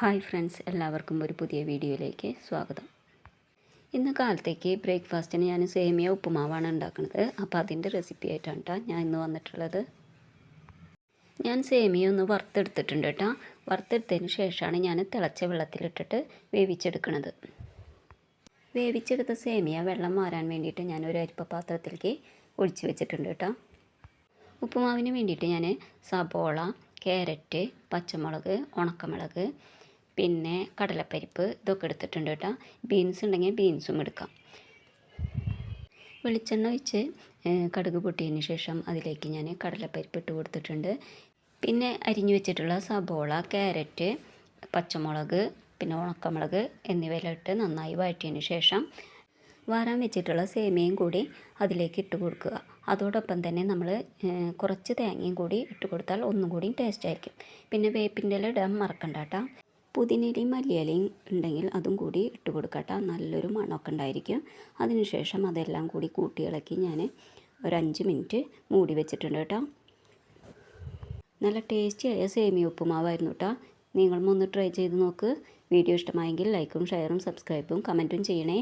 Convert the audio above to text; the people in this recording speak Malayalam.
ഹായ് ഫ്രണ്ട്സ് എല്ലാവർക്കും ഒരു പുതിയ വീഡിയോയിലേക്ക് സ്വാഗതം. ഇന്ന് കാലത്തേക്ക് ബ്രേക്ക്ഫാസ്റ്റിന് ഞാൻ സേമിയ ഉപ്പുമാവാണ് ഉണ്ടാക്കുന്നത്. അപ്പോൾ അതിന്റെ റെസിപ്പി ആയിട്ടാണ് കേട്ടോ ഞാൻ ഇന്ന് വന്നിട്ടുള്ളത്. ഞാൻ സേമിയ ഒന്ന് വറുത്തെടുത്തിട്ടുണ്ട് കേട്ടോ വറുത്തെടുത്തതിന് ശേഷമാണ് ഞാൻ തിളച്ച വെള്ളത്തിലിട്ടിട്ട് വേവിച്ചെടുക്കുന്നത് വേവിച്ചെടുത്ത സേമിയ വെള്ളം മാറാൻ വേണ്ടിയിട്ട് ഞാൻ ഒരു അരിപ്പ പാത്രത്തിലേക്ക് ഒഴിച്ചു വെച്ചിട്ടുണ്ട് കേട്ടോ ഉപ്പുമാവിന് വേണ്ടിയിട്ട് ഞാൻ സബോള ക്യാരറ്റ് പച്ചമുളക് ഉണക്കമുളക് പിന്നെ കടലപ്പരിപ്പ് ഇതൊക്കെ എടുത്തിട്ടുണ്ട് കേട്ടോ. ബീൻസ് ഉണ്ടെങ്കിൽ ബീൻസും എടുക്കാം. വെളിച്ചെണ്ണ ഒഴിച്ച് കടുക് പൊട്ടിയതിന് ശേഷം അതിലേക്ക് ഞാൻ കടലപ്പരിപ്പ് ഇട്ട് കൊടുത്തിട്ടുണ്ട്. പിന്നെ അരിഞ്ഞു വെച്ചിട്ടുള്ള സബോള ക്യാരറ്റ് പച്ചമുളക് പിന്നെ ഉണക്കമുളക് എന്നിവയെല്ലാം ഇട്ട് നന്നായി വഴറ്റിയതിന് ശേഷം വാരാൻ വെച്ചിട്ടുള്ള സേമിയയും കൂടി അതിലേക്ക് ഇട്ട് കൊടുക്കുക. അതോടൊപ്പം തന്നെ നമ്മൾ കുറച്ച് തേങ്ങയും കൂടി ഇട്ട് കൊടുത്താൽ ഒന്നും കൂടി ടേസ്റ്റ് ആയിരിക്കും. പിന്നെ വേപ്പിന്റെ ഇടാൻ മറക്കണ്ട കേട്ടോ. പുതിനയിലയും മല്ലിയിലയും ഉണ്ടെങ്കിൽ അതും കൂടി ഇട്ട് കൊടുക്കട്ട. നല്ലൊരു മണമൊക്കെ ഉണ്ടായിരിക്കും. അതിനുശേഷം അതെല്ലാം കൂടി കൂട്ടിയിളക്കി ഞാൻ ഒരു അഞ്ച് മിനിറ്റ് മൂടി വെച്ചിട്ടുണ്ട് കേട്ടോ. നല്ല ടേസ്റ്റിയായ സേമിയ ഉപ്പുമാവായിരുന്നു കേട്ടോ. നിങ്ങളും ഒന്ന് ട്രൈ ചെയ്ത് നോക്ക്. വീഡിയോ ഇഷ്ടമായെങ്കിൽ ലൈക്കും ഷെയറും സബ്സ്ക്രൈബും കമന്റും ചെയ്യണേ.